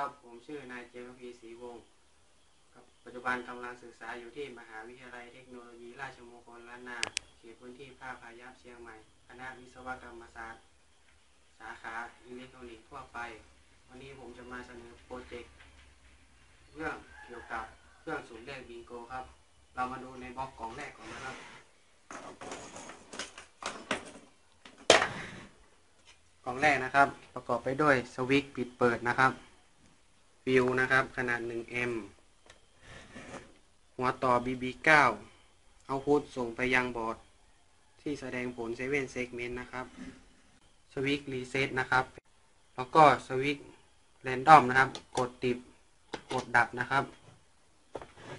ครับ ผมชื่อนายเจมส์พีศรีวงศ์ครับปัจจุบันกำลังศึกษาอยู่ที่มหาวิทยาลัยเทคโนโลยีราชมงคลล้านนาเขตพื้นที่ภาคพายัพเชียงใหม่ คณะวิศวกรรมศาสตร์ สาขาอิเล็กทรอนิกส์ทั่วไป วันนี้ผมจะมาเสนอโปรเจกต์เรื่องเกี่ยวกับเครื่องสูบเลขบิงโกครับ เรามาดูในบล็อกกล่องแรกก่อนนะครับ กล่องแรกนะครับ ประกอบไปด้วยสวิตช์ปิดเปิดนะครับ ฟิวนะครับ ขนาด 1M หัวต่อ BB9 เอาพุทส่งไปยังบอร์ด ที่แสดงผล7 segment นะครับ สวิตรีเซ็ตนะครับ แล้วก็สวิตช์แรนดอมนะครับ กดติด กดดับนะครับ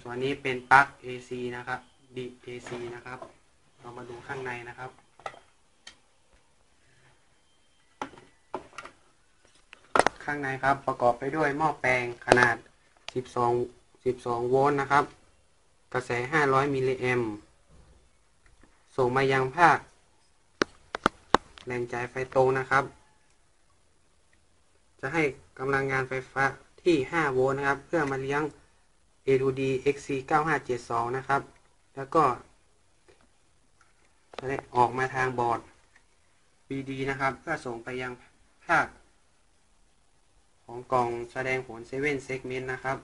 ส่วนนี้เป็นปลั๊ก AC นะครับดิ AC นะครับ เรามาดูข้างในนะครับ ข้างในครับ ประกอบไปด้วยหม้อแปลงขนาด 12 12 โวลต์นะครับ กระแส 500 มิลลิแอมส่งมายังภาคแหล่งจ่ายไฟตรงนะครับ จะให้กำลังงานไฟฟ้าที่ 5 โวลต์นะครับ เพื่อมาเลี้ยง AUD XC 9572 นะครับ แล้วก็จะได้ออกมาทางบอร์ด BD นะครับ เพื่อส่งไปยังภาค ของกล่องแสดงผล7 segment นะครับ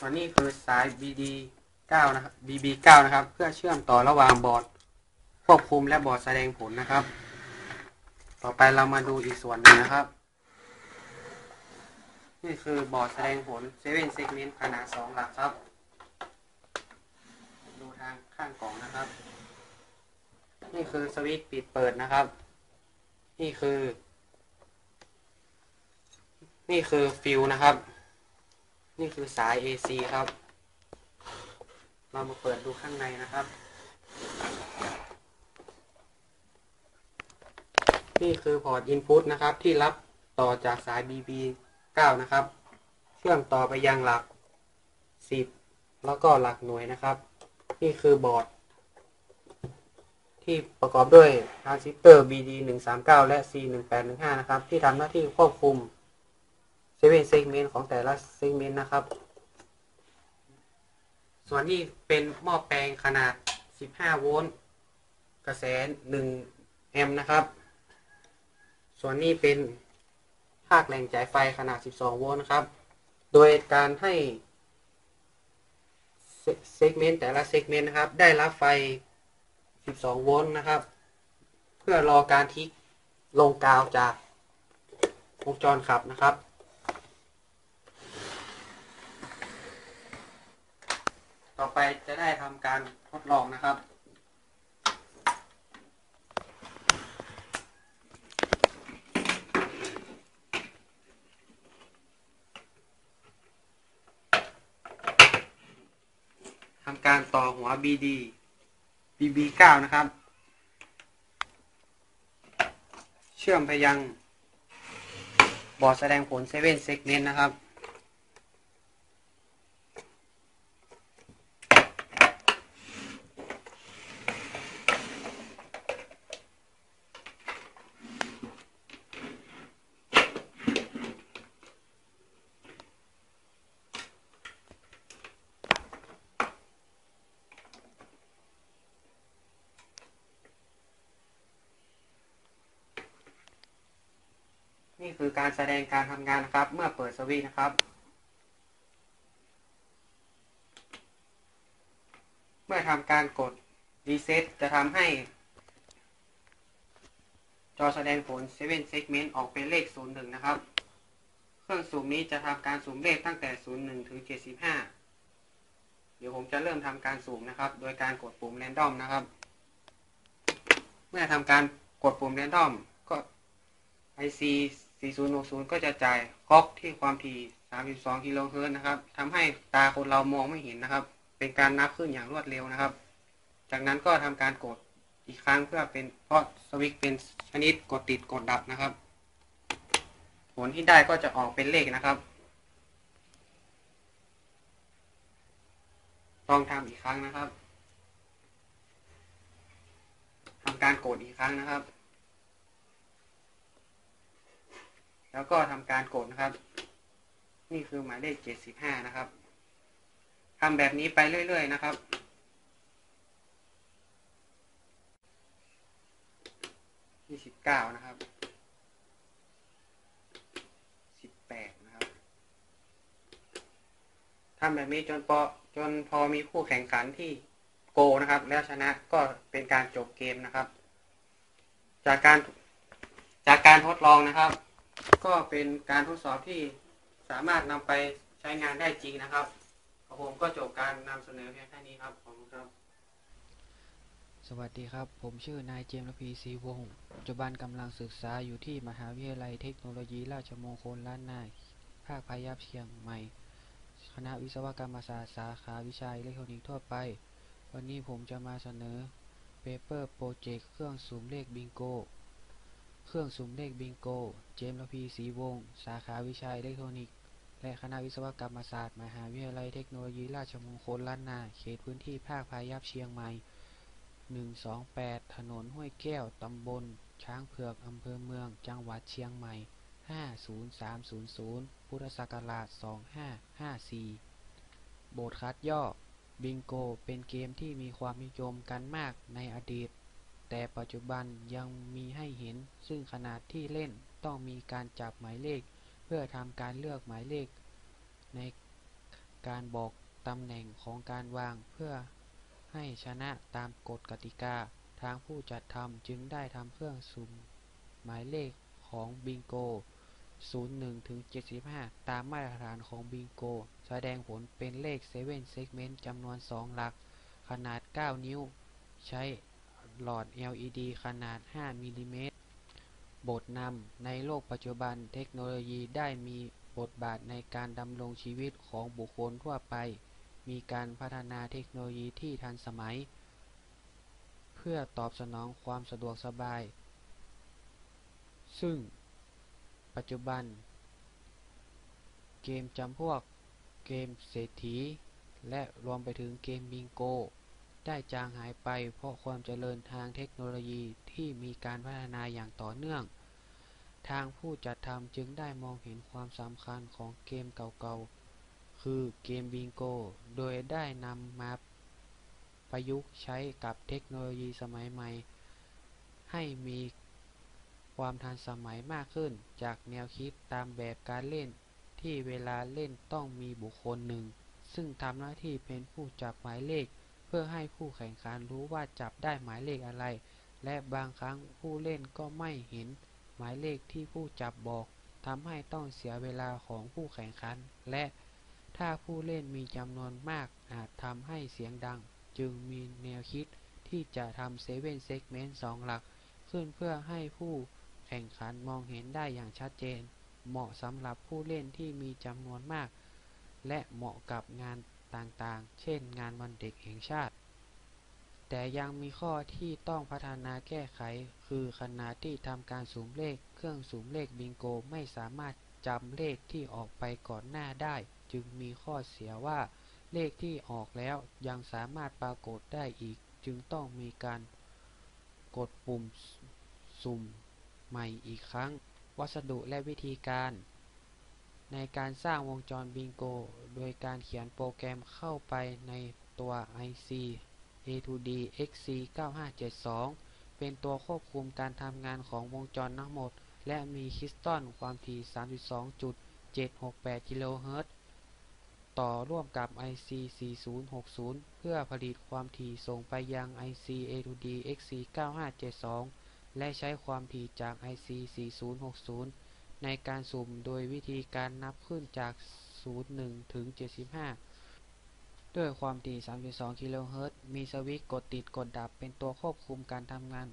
ตอนนี้คือสาย BD 9 นะครับ BB 9 นะครับ เพื่อเชื่อมต่อระหว่างบอร์ดควบคุมและบอร์ดแสดงผลนะครับ ต่อไปเรามาดูอีกส่วนหนึ่งนะครับ นี่คือบอร์ดแสดงผล7 segment ขนาด 2 หลักครับ ดูทางข้างกล่องนะครับ นี่คือสวิตช์ปิดเปิดนะครับ นี่คือ นี่คือฟิวนะครับ นี่คือสาย AC ครับ เรามาเปิดดูข้างในนะครับ นี่คือพอร์ต Input นะครับ ที่รับต่อจากสาย BB 9 นะครับ เชื่อมต่อไปยังหลัก 10 แล้วก็หลักหน่วยนะครับ นี่คือบอร์ด ที่ประกอบด้วยทรานซิสเตอร์ BD 139 และ C 1815 นะครับ ที่ทำหน้าที่ควบคุม7 segment ของแต่ละ segment นะครับ ส่วนนี้เป็นหม้อแปลงขนาด 15 โวลต์กระแส 1 แอมป์นะครับ ส่วนนี้เป็นภาคแหล่งจ่ายไฟขนาด 12 โวลต์นะครับ โดยการให้ segment แต่ละ segment นะครับ ได้รับไฟ 12 โวลต์นะครับ เพื่อรอการทิกลงกาวจากวงจรขับนะครับ ต่อไปจะได้ทำการทดลองนะครับทำการต่อหัว BD BB9 นะครับ เชื่อมไปยังบอร์ดแสดงผล7 segment นะครับ นี่คือการแสดงการทำงานนะครับ เมื่อเปิดสวิตช์นะครับ เมื่อทำการกดรีเซ็ตจะทำให้ จอแสดงผล7 segment ออกเป็นเลข 01 นะครับ เครื่องสูบนี้จะทำการสูบเลขตั้งแต่ 01 ถึง 75 เดี๋ยวผมจะเริ่มทำการสูบนะครับ โดยการกดปุ่ม random นะครับ เมื่อทำการกดปุ่ม random ก็ IC 4060 ก็จะจ่ายคล็อกที่ความถี่ 32 กิโลเฮิรตซ์นะครับทำให้ตาคนเรามองไม่เห็นนะครับ เป็นการนับขึ้นอย่างรวดเร็วนะครับ จากนั้นก็ทำการกดอีกครั้งเพื่อเป็นเพราะสวิตช์เป็นชนิดกดติดกดดับนะครับ ผลที่ได้ก็จะออกเป็นเลขนะครับ ต้องทำอีกครั้งนะครับทำการกดอีกครั้งนะครับ แล้วก็ทำการกดนะครับ นี่คือหมายเลขเจ็ดสิบห้านะครับทำแบบนี้ไปเรื่อยๆนะครับยี่สิบเก้านะครับสิบแปดนะครับทำแบบนี้จนพอจนพอมีคู่แข่งขันที่โกนะครับ แล้วชนะก็เป็นการจบเกมนะครับ จากการจากการทดลองนะครับ ก็เป็นการทดสอบที่สามารถนำไปใช้งานได้จริงนะครับผมก็จบการนำเสนอเพียงแค่นี้ครับขอบคุณครับ สวัสดีครับ ผมชื่อนายเจมส์รพีศรีวงศ์ปัจจุบันกำลังศึกษาอยู่ที่มหาวิทยาลัยเทคโนโลยีราชมงคลล้านนาภาคพายัพเชียงใหม่ คณะวิศวกรรมศาสตร์สาขาวิชาอิเล็กทรอนิกส์ทั่วไป วันนี้ผมจะมาเสนอเปเปอร์โปรเจกต์เครื่องสุ่มเลขบิงโก เครื่องสุ่มเลขบิงโก เจมส์ระพีศรีวงศ์สาขาวิชาอิเล็กทรอนิกส์ และคณะวิศวกรรมศาสตร์ มหาวิทยาลัยเทคโนโลยีราชมงคลล้านนา เขตพื้นที่ภาคพายัพเชียงใหม่ 128 ถนนห้วยแก้ว ตำบล ช้างเผือก อำเภอเมือง จังหวัดเชียงใหม่ 50300 พุทธศักราช 2554 โบทคัดย่อ บิงโก เป็นเกมที่มีความนิยมกันมากในอดีต แต่ปัจจุบันยังมีให้เห็น ซึ่งขนาดที่เล่นต้องมีการจับหมายเลข เพื่อทำการเลือกหมายเลข ในการบอกตำแหน่งของการวางเพื่อให้ชนะตามกฎกติกา ทางผู้จัดทำจึงได้ทำเครื่องสุ่มหมายเลขของบิงโก 01 ถึง 75 ตามมาตรฐานของบิงโก แสดงผลเป็นเลข 7 segment จำนวน 2 หลัก ขนาด 9 นิ้ว ใช้ หลอด LED ขนาด 5มิลลิเมตร บทนำในโลกปัจจุบันเทคโนโลยีได้มีบทบาทในการดำรงชีวิตของบุคคลทั่วไป มีการพัฒนาเทคโนโลยีที่ทันสมัย เพื่อตอบสนองความสะดวกสบาย ซึ่ง ปัจจุบัน เกมจำพวกเกมเศรษฐี และรวมไปถึงเกมบิงโก ได้จางหายไปเพราะความเจริญทางเทคโนโลยีที่มีการพัฒนาอย่างต่อเนื่อง ทางผู้จัดทำจึงได้มองเห็นความสำคัญของเกมเก่าๆ คือเกมบิงโก โดยได้นำมาประยุกต์ใช้กับเทคโนโลยีสมัยใหม่ ให้มีความทันสมัยมากขึ้นจากแนวคิดตามแบบการเล่นที่เวลาเล่นต้องมีบุคคลหนึ่ง ซึ่งทำหน้าที่เป็นผู้จับหมายเลข พื่อให้ผู้แข่งขันรู้ว่าจับได้หมายเลขอะไร และบางครั้งผู้เล่นก็ไม่เห็นหมายเลขที่ผู้จับบอกทำให้ต้องเสียเวลาของผู้แข่งขัน และถ้าผู้เล่นมีจำนวนมากอาจทำให้เสียงดัง จึงมีแนวคิดที่จะทำเซเว่นเซกเมนต์สองหลัก ขึ้นเพื่อให้ผู้แข่งขันมองเห็นได้อย่างชัดเจน เหมาะสำหรับผู้เล่นที่มีจำนวนมาก และเหมาะกับงาน ต่างๆ เช่น งานวันเด็กแห่งชาติ แต่ยังมีข้อที่ต้องพัฒนาแก้ไข คือขณะที่ทำการสุ่มเลข เครื่องสุ่มเลขบิงโกไม่สามารถจำเลขที่ออกไปก่อนหน้าได้ จึงมีข้อเสียว่า เลขที่ออกแล้วยังสามารถปรากฏได้อีก จึงต้องมีการกดปุ่มสุ่มใหม่อีกครั้ง วัสดุและวิธีการ ในการสร้างวงจรบิงโก โดยการเขียนโปรแกรมเข้าไปในตัว IC A2D XC9572 เป็นตัวควบคุมการทำงานของวงจรทั้งหมด และมีคริสตัลความถี่ 32.768 กิโลเฮิรตซ์ต่อร่วมกับ IC 4060 เพื่อผลิตความถี่ส่งไปยัง IC A2D XC9572 และใช้ความถี่จาก IC 4060 ในการสุ่มโดยวิธีการนับขึ้นจาก 01 ถึง 75 ด้วยความถี่ 32 กิโลเฮิรตซ์ มีสวิตช์กดติดกดดับเป็นตัวควบคุมการทำงาน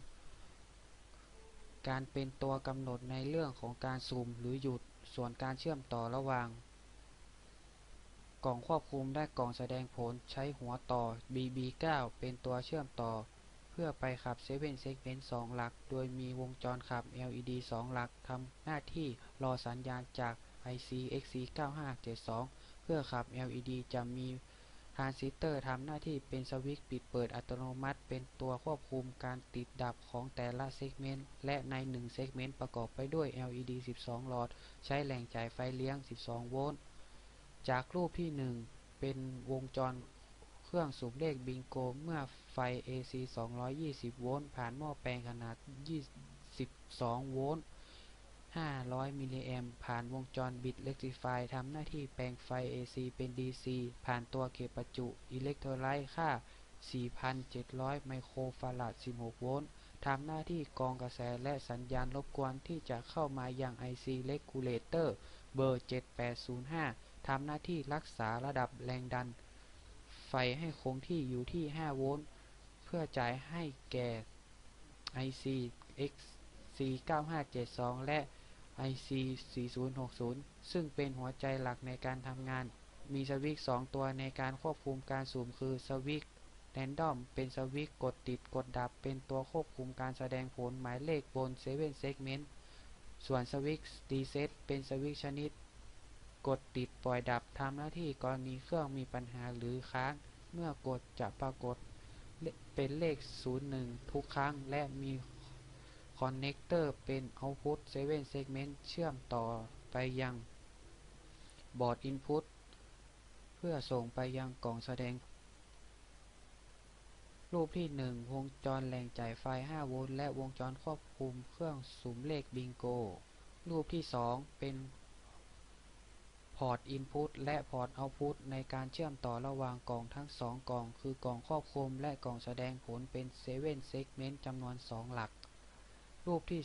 การเป็นตัวกำหนดในเรื่องของการสุ่มหรือหยุด ส่วนการเชื่อมต่อระหว่าง กล่องควบคุมและกล่องแสดงผลใช้หัวต่อ BB9 เป็นตัวเชื่อมต่อ พื่อไปขับ7 Segment 2หลัก โดยมีวงจรขับ LED 2 หลักทำหน้าที่รอสัญญาณจาก IC XC9572 เพื่อขับ LED จะมีทรานซิสเตอร์ทำหน้าที่เป็นสวิตช์ปิดเปิดอัตโนมัติ เป็นตัวควบคุมการติดดับของแต่ละเซกเมนต์และใน1เซกเมนต์ประกอบไปด้วย LED 12 หลอด ใช้แหล่งจ่ายไฟเลี้ยง 12 โวลต์ จากรูปที่ 1 เป็นวงจร เครื่องสูบเลขบิงโก เมื่อไฟ AC 220 โวลต์ผ่านหม้อแปลงขนาด 22 โวลต์ 500 มิลลิแอมป์ผ่านวงจรบิดเรกติฟายทำหน้าที่แปลงไฟ AC เป็น DC ผ่านตัวเก็บประจุอิเล็กโทรไลต์ค่า 4,700 ไมโครฟาราด 16 โวลต์ทำหน้าที่กรองกระแสและสัญญาณรบกวนที่จะเข้ามายัง IC Regulator เบอร์ 7805 ทำหน้าที่รักษาระดับแรงดัน ไฟให้คงที่อยู่ที่ 5 โวลต์ เพื่อจ่ายให้แก่ IC XC9572 และ IC 4060 ซึ่งเป็นหัวใจหลักในการทำงาน มีสวิตช์2ตัวในการควบคุมการสูบคือสวิตช์ Random เป็นสวิตช์กดติดกดดับ เป็นตัวควบคุมการแสดงผลหมายเลขบน7 Segment ส่วนสวิตช์ Reset เป็นสวิตช์ชนิด กดติดปล่อยดับทำหน้าที่กรณีเครื่องมีปัญหาหรือค้าง เมื่อกดจะปรากฏเป็นเลข 01 ทุกครั้ง และมีคอนเนคเตอร์เป็น Output 7 Segment เชื่อมต่อไปยังบอร์ด Input เพื่อส่งไปยังกล่องแสดง รูปที่ 1 วงจรแหล่งจ่ายไฟ 5 โวลต์และวงจรควบคุมเครื่องสุมเลขบิงโก รูปที่ 2 เป็น พอร์ต Input และพอร์ต Output ในการเชื่อมต่อระหว่างกล่องทั้ง 2 กล่อง คือกล่องควบคุมและกล่องแสดงผลเป็น 7 Segment จำนวน 2 หลัก รูปที่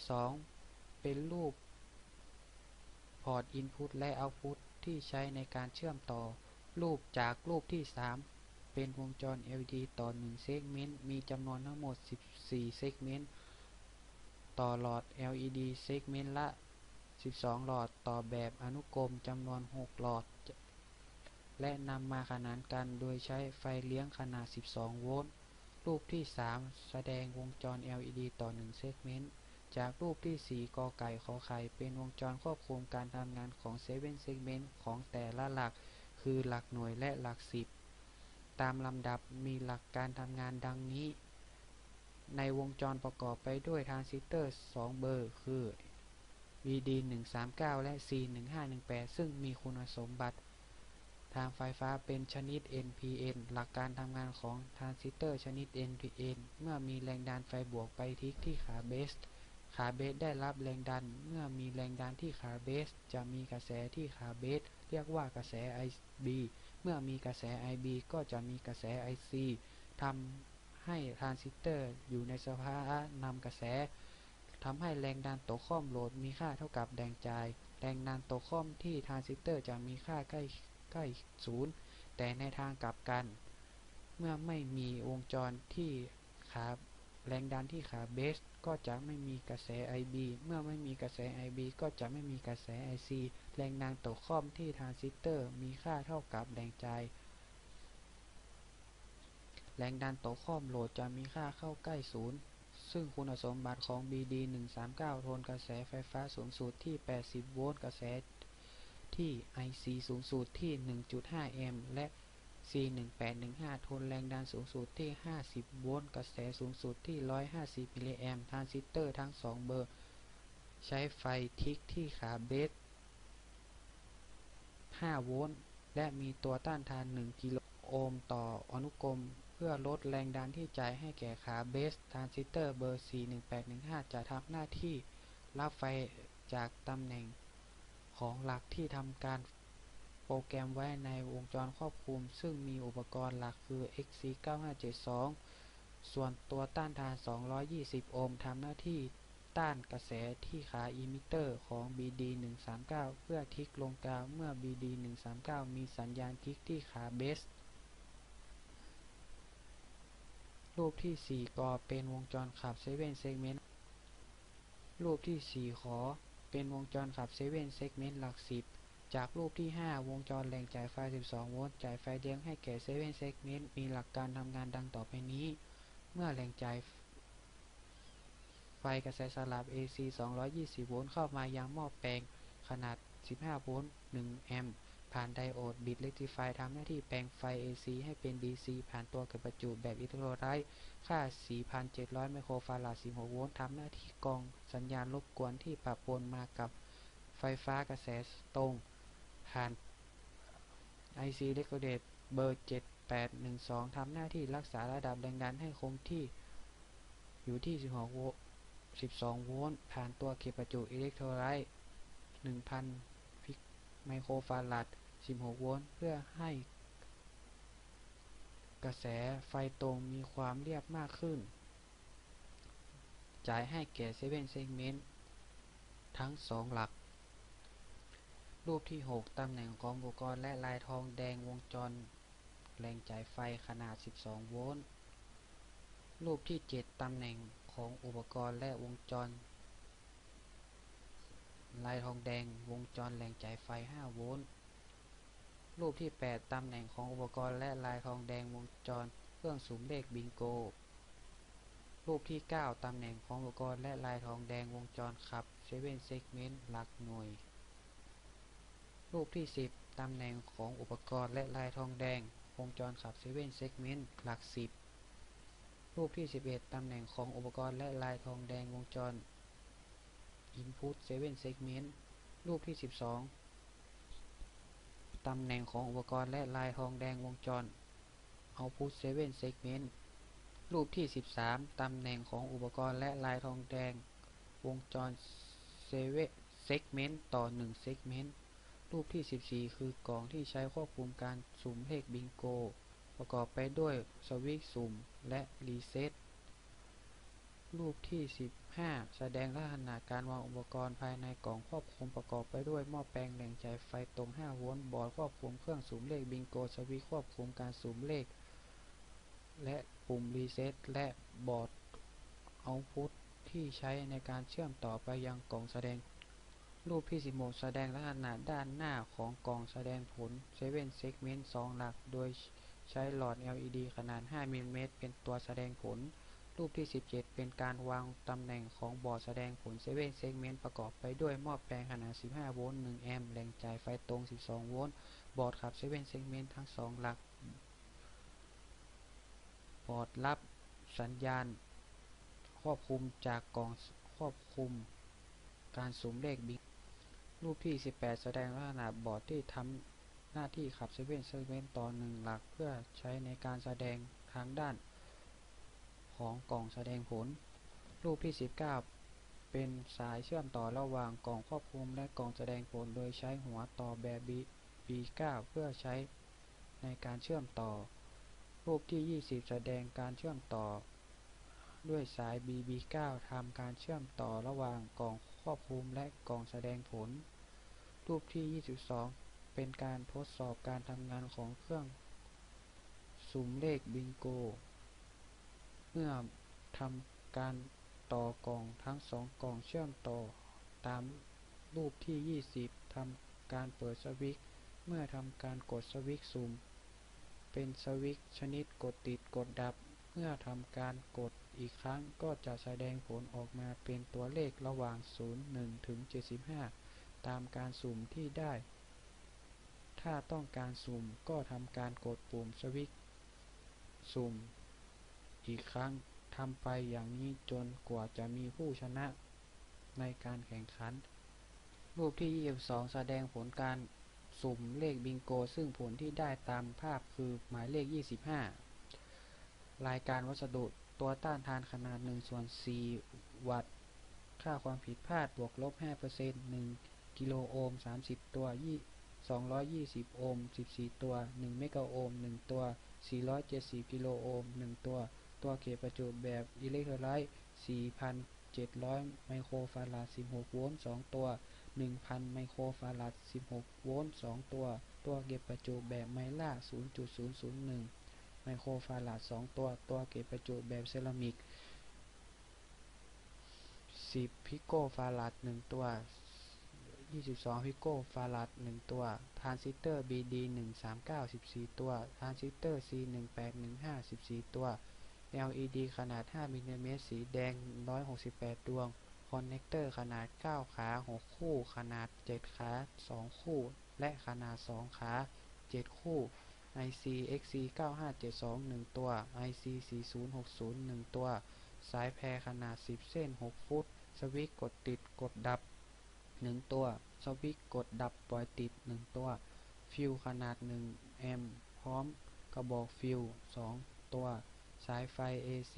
2 เป็นรูปพอร์ต Input และ Output ที่ใช้ในการเชื่อมต่อ รูปจากรูปที่ 3 เป็นวงจร LED ต่อ1เซกเมนต์มีจำนวนทั้งหมด 14เซกเมนต์ต่อหลอด LED เซกเมนต์ละ 12 หลอดต่อแบบอนุกรมจำนวน 6 หลอด และนำมาขนานกันโดยใช้ไฟเลี้ยงขนาด 12 โวลต์ รูปที่ 3 แสดงวงจร LED ต่อ 1 เซกเมนต์ จากรูปที่ 4 กอไก่ขอไข่ เป็นวงจรควบคุมการทำงานของ7 Segment ของแต่ละหลัก คือหลักหน่วยและหลักสิบตามลำดับมีหลักการทำงานดังนี้ ในวงจรประกอบไปด้วยทรานซิสเตอร์ 2 เบอร์ คือ VD139 และ C1518 ซึ่งมีคุณสมบัติ ทางไฟฟ้าเป็นชนิด NPN หลักการทำงานของทรานซิสเตอร์ชนิด NPN เมื่อมีแรงดันไฟบวกไปทิกที่ขาเบส ขาเบสได้รับแรงดัน เมื่อมีแรงดันที่ขาเบส จะมีกระแสที่ขาเบส เรียกว่ากระแส IB เมื่อมีกระแส IB ก็จะมีกระแส IC ทำให้ทรานซิสเตอร์อยู่ในสภาวะนำกระแส ทำให้แรงดันตกข้อมโหลดมีค่าเท่ากับแรงจ่าย แรงดันตกข้อมที่ทรานซิสเตอร์จะมีค่าใกล้ใกล้ศูนย์แต่ในทางกลับกัน เมื่อไม่มีวงจรที่ขาแรงดันที่ขาเบสก็จะไม่มีกระแส IB เมื่อไม่มีกระแส IB ก็จะไม่มีกระแส IC แรงดันตกข้อมที่ทรานซิสเตอร์มีค่าเท่ากับแรงจ่ายแรงดันตกข้อมโหลดจะมีค่าเข้าใกล้ศูนย์ ซึ่งคุณสมบัติของ BD139 ทนกระแสไฟฟ้าสูงสุดที่ 80 โวลต์ กระแสที่ IC สูงสุดที่ 1.5 แอมป์และ C1815 ทนแรงดันสูงสุดที่ 50 โวลต์ กระแสสูงสุดที่ 150 มิลลิแอมป์ทรานซิสเตอร์ทั้ง 2 เบอร์ ใช้ไฟทิกที่ขาเบส 5 โวลต์ และมีตัวต้านทาน 1 กิโลโอห์มต่ออนุกรม เพื่อลดแรงดันที่จ่ายให้แก่ขาเบสทรานซิสเตอร์เบอร์ C1815 จะทำหน้าที่รับไฟจากตำแหน่งของหลักที่ทำการโปรแกรมไว้ในวงจรควบคุม ซึ่งมีอุปกรณ์หลักคือ XC9572 ส่วนตัวต้านทาน 220 โอห์มทำหน้าที่ต้านกระแสที่ขาอิมิเตอร์ของ BD139 เพื่อทิกลงกาวเมื่อ BD139 มีสัญญาณทิกที่ขาเบส รูปที่ 4 กอเป็นวงจรขับ7 Segment รูปที่ 4 ขอ เป็นวงจรขับ7 Segment หลัก 10 จากรูปที่ 5 วงจรแหล่งจ่ายไฟ 12 โวลต์จ่ายไฟเลี้ยงให้แก่7 Segment มีหลักการทำงานดังต่อไปนี้ เมื่อแหล่งจ่ายไฟกระแสสลับ AC 220 โวลต์เข้ามายังหม้อแปลงขนาด 15 โวลต์ 1 แอมป์ ผ่านไดโอดบิตเร c ติฟายทำหน้าที่แปลงไฟ AC ให้เป็น DC ผ่านตัวเก็บประจุแบบอิเล็กโทรไลต์ค่า 4,700 ไมโครฟาราด 16 โวลต์ทำหน้าที่กรองสัญญาณรบกวนที่ปะปนมากับไฟฟ้ากระแสตรง ผ่าน IC Recorded เบอร์ 7812 ทำหน้าที่รักษาระดับแรงดันให้คงที่อยู่ที่ 16 โวลต์ 12 โวลต์ ผ่านตัวเก็บประจุอิเล็กโทรไลต์ 1,000ไมโครฟาราด 16 โวลต์เพื่อให้กระแสไฟตรงมีความเรียบมากขึ้น จ่ายให้แก่7 segment ทั้ง 2 หลัก รูปที่ 6 ตำแหน่งของอุปกรณ์และลายทองแดงวงจร แรงจ่ายไฟขนาด 12 โวลต์ รูปที่ 7 ตำแหน่งของอุปกรณ์และวงจร ลายทองแดงวงจรแรงจ่ายไฟ 5 โวลต์ รูปที่ 8 ตำแหน่งของอุปกรณ์และลายทองแดงวงจร เครื่องสุมเลขบิงโก รูปที่ 9 ตำแหน่งของอุปกรณ์และลายทองแดงวงจรขับ7 segment หลักหน่วย รูปที่ 10 ตำแหน่งของอุปกรณ์และลายทองแดงวงจรขับ7 segment หลัก 10 รูปที่ 11 ตำแหน่งของอุปกรณ์และลายทองแดงวงจร input 7 segment รูปที่ 12 ตำแหน่งของอุปกรณ์และลายทองแดงวงจร output 7 segment รูปที่ 13 ตำแหน่งของอุปกรณ์และลายทองแดงวงจร7 segment ต่อ 1 segment รูปที่ 14 คือกล่องที่ใช้ควบคุมการสุ่มเลขบิงโก ประกอบไปด้วยสวิตช์สุ่มและรีเซ็ตรูปที่ 5. แสดงลักษณะการวางอุปกรณ์ภายในกล่องควบคุมประกอบไปด้วยหม้อแปลงแรงจ่ายไฟตรง 5 โวลต์บอร์ดควบคุมเครื่องสุ่มเลขบิงโกสวิควบคุมการสุ่มเลข และปุ่มรีเซ็ตและบอร์ดเอาต์พุตที่ใช้ในการเชื่อมต่อไปยังกล่องแสดง รูปที่16แสดงลักษณะด้านหน้าของกล่องแสดงผล7 segment 2 หลัก โดยใช้หลอด LED ขนาด 5มิลลิเมตรเป็นตัวแสดงผล รูปที่ 17 เป็นการวางตำแหน่งของบอร์ดแสดงผล7 segment ประกอบไปด้วยหม้อแปลงขนาด 15 โวลต์ 1 แอมป์ แรงจ่ายไฟตรง 12 โวลต์ บอร์ดขับ7 segment ทั้ง 2 หลัก บอร์ดรับสัญญาณควบคุมจากกล่องควบคุม การสุ่มเลขบิงรูปที่ 18 แสดงลักษณะบอร์ดที่ทำหน้าที่ขับ7 segment ต่อ1หลัก เพื่อใช้ในการแสดงทางด้าน ของกล่องแสดงผล รูปที่ 19 เป็นสายเชื่อมต่อระหว่างกล่องควบคุมและกล่องแสดงผล โดยใช้หัวต่อแบบ B9 เพื่อใช้ในการเชื่อมต่อ รูปที่ 20 แสดงการเชื่อมต่อ ด้วยสาย BB9 ทำการเชื่อมต่อระหว่างกล่องควบคุมและกล่องแสดงผล รูปที่ 22 เป็นการทดสอบการทำงานของเครื่องสุ่มเลขบิงโก เมื่อทำการต่อกล่องทั้งสองกล่องเชื่อมต่อ ตามรูปที่ 20 ทำการเปิดสวิตช์เมื่อทำการกดสวิตช์สุ่มเป็นสวิตช์ชนิดกดติดกดดับ เมื่อทำการกดอีกครั้งก็จะแสดงผลออกมาเป็นตัวเลขระหว่าง 0 1 ถึง 75 ตามการสุ่มที่ได้ ถ้าต้องการสุ่มก็ทำการกดปุ่มสวิตช์สุ่ม กครั้งทำไปอย่างนี้จนกว่าจะมีผู้ชนะในการแข่งขัน รูปที่ 22 แสดงผลการสุ่มเลขบิงโก ซึ่งผลที่ได้ตามภาพคือหมายเลข 25 รายการวัสดุตัวต้านทานขนาด1ส่วน4วัตต์ ค่าความผิดพลาดบวกลบ 5% 1 กิโลโอห์ม 30 ตัว 220 โอห์ม 14 ตัว 1 เมกะโอห์ม 1 ตัว 470 กิโลโอห์ม 1 ตัว ตัวเก็บประจุแบบอิเล็กโทรไลต์4,700 ไมโครฟาราด 16 โวลต์ 2 ตัว 1,000 ไมโครฟาราด 16 โวลต์ 2 ตัว ตัวเก็บประจุแบบไมล่า 0.001 ไมโครฟาราด 2 ตัว ตัวเก็บประจุแบบเซรามิก 10 พิโกฟาราด 1 ตัว 22 พิโกฟาราด 1 ตัว ทรานซิสเตอร์ BD 139 14 ตัว ทรานซิสเตอร์ C 1815 14 ตัว LED ขนาด 5มิลลิเมตรสีแดง 168 ดวง คอนเนคเตอร์ขนาด 9 ขา 6 คู่ ขนาด 7 ขา 2 คู่ และขนาด 2 ขา 7 คู่ IC XC9572 1 ตัว IC 4060 1 ตัว สายแพรขนาด 10 เส้น 6 ฟุต สวิตช์กดติดกดดับ 1 ตัว สวิตช์กดดับปล่อยติด 1 ตัว ฟิวขนาด 1 แอมพร้อมกระบอกฟิว 2 ตัว สายไฟ AC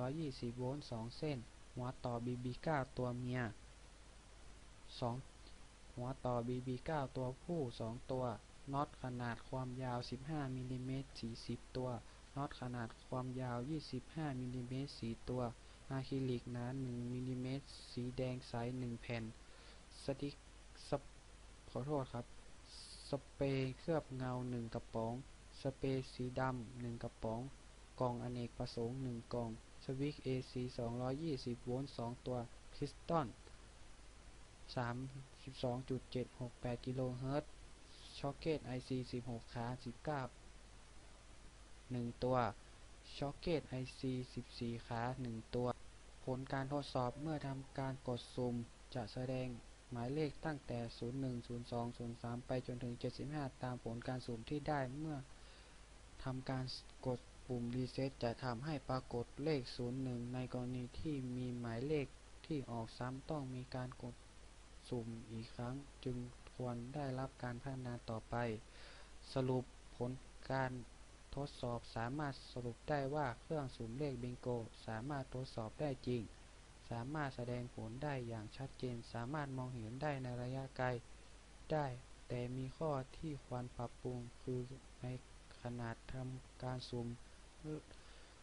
220 โวลต์ 2 เส้น หัวต่อ BB9 ตัวเมีย 2 หัวต่อ BB9 ตัวผู้ 2 ตัว น็อตขนาดความยาว 15มิลลิเมตร40 ตัว น็อตขนาดความยาว 25มิลลิเมตร4ตัว อะคริลิกหนา1มิลลิเมตรสีแดงใส1แผ่น สติกสขอโทษครับ สเปรย์เคลือบเงา 1 กระป๋อง สเปรย์สีดำ 1 กระป๋อง กล่องอเนกประสงค์ 1 กล่อง สวิตช์ AC 220 โวลต์ 2 ตัว คริสตัล32.768 กิโลเฮิรตซ์ช็อคเก็ต IC 16 ขา 19 1 ตัว ช็อคเก็ต IC 14 ขา 1 ตัว ผลการทดสอบเมื่อทำการกดสุ่มจะแสดงหมายเลขตั้งแต่ 01 02 03 ไปจนถึง 75 ตามผลการสุ่มที่ได้เมื่อทำการกด ปุ่มรีเซ็ตจะทำให้ปรากฏเลข 01 ในกรณีที่มีหมายเลขที่ออกซ้ำต้องมีการกดสุ่มอีกครั้ง จึงควรได้รับการพัฒนาต่อไป สรุปผลการทดสอบสามารถสรุปได้ว่าเครื่องสุ่มเลขบิงโก สามารถทดสอบได้จริง สามารถแสดงผลได้อย่างชัดเจน สามารถมองเห็นได้ในระยะไกลได้ แต่มีข้อที่ควรปรับปรุงคือในขนาดทำการสุ่ม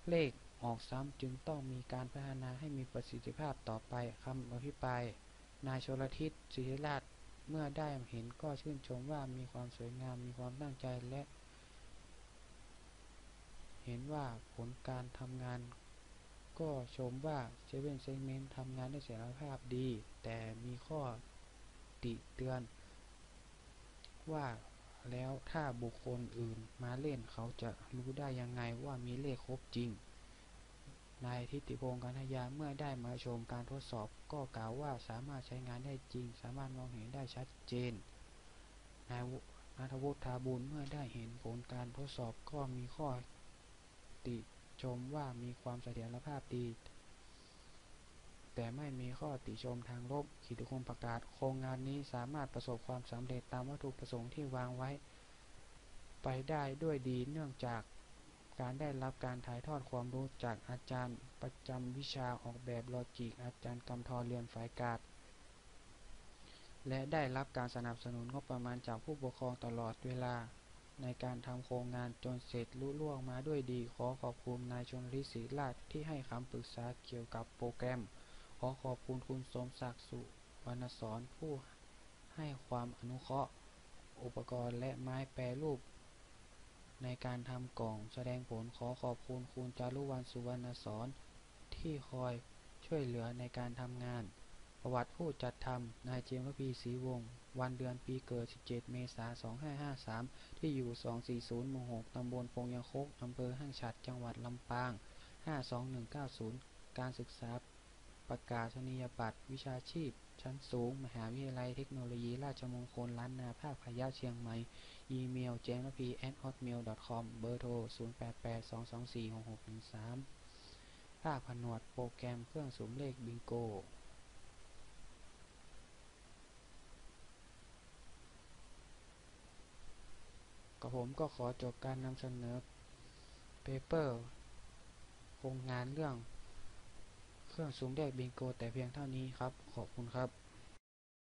เลขออกซ้ำจึงต้องมีการพัฒนาให้มีประสิทธิภาพต่อไปคำอภิปรายนายชลทิศศิริราชเมื่อได้เห็นก็ชื่นชมว่ามีความสวยงามมีความตั้งใจและ เห็นว่าผลการทำงาน ก็ชมว่าเซเว่นเซกเมนต์ทำงานได้เสถียรภาพดี แต่มีข้อติเตือนว่า แล้วถ้าบุคคลอื่นมาเล่นเขาจะรู้ได้ยังไงว่ามีเลขครบจริง นายทิติพงศ์กันทยาเมื่อได้มาชมการทดสอบก็กล่าวว่าสามารถใช้งานได้จริง สามารถมองเห็นได้ชัดเจน นายนัทวุฒิทาบุญเมื่อได้เห็นผลการทดสอบก็มีข้อติชมว่ามีความเสถียรภาพดี แต่ไม่มีข้อติชมทางลบกิติคมประกาศ โครงงานนี้สามารถประสบความสำเร็จตามวัตถุประสงค์ที่วางไว้ ไปได้ด้วยดีเนื่องจากการได้รับการถ่ายทอดความรู้จากอาจารย์ ประจำวิชาออกแบบลอจิก อาจารย์กำธรเรียนฝ่ายการและได้รับการสนับสนุนงบประมาณจากผู้ปกครองตลอดเวลา ในการทำโครงงานจนเสร็จลุล่วงมาด้วยดี ขอขอบคุณนายชนฤทธิ์ศรีราชที่ให้คำปรึกษาเกี่ยวกับโปรแกรม ขอขอบคุณคุณสมศักดิ์สุวรรณสอนผู้ให้ความอนุเคราะห์ อุปกรณ์และไม้แปรรูป ในการทำกล่องแสดงผลขอขอบคุณคุณจารุวรรณสุวรรณสอนที่คอยช่วยเหลือในการทำงาน ประวัติผู้จัดทำนายเจมส์พีศรีวงศ์วันเดือนปีเกิด 17 เมษายน 2553 ที่อยู่ 240 หมู่ 6 ตำบลปงยังคก อำเภอห้างฉัด จังหวัดลำปาง 52190 การศึกษา ประกาศนียบัตรวิชาชีพ ชั้นสูง มหาวิทยาลัยเทคโนโลยี ราชมงคลล้านนาภาคพยัคฆ์เชียงใหม่ อีเมล j a m p at hotmail com เบอร์โทร 0882246613 ภาคผนวดโปรแกรมเครื่องสุมเลขบิงโกกับผมก็ขอจบการนำเสนอเปเปอร์โครงงานเรื่อง เครื่องสูงแดกบิงโกแต่เพียงเท่านี้ครับ ขอบคุณครับ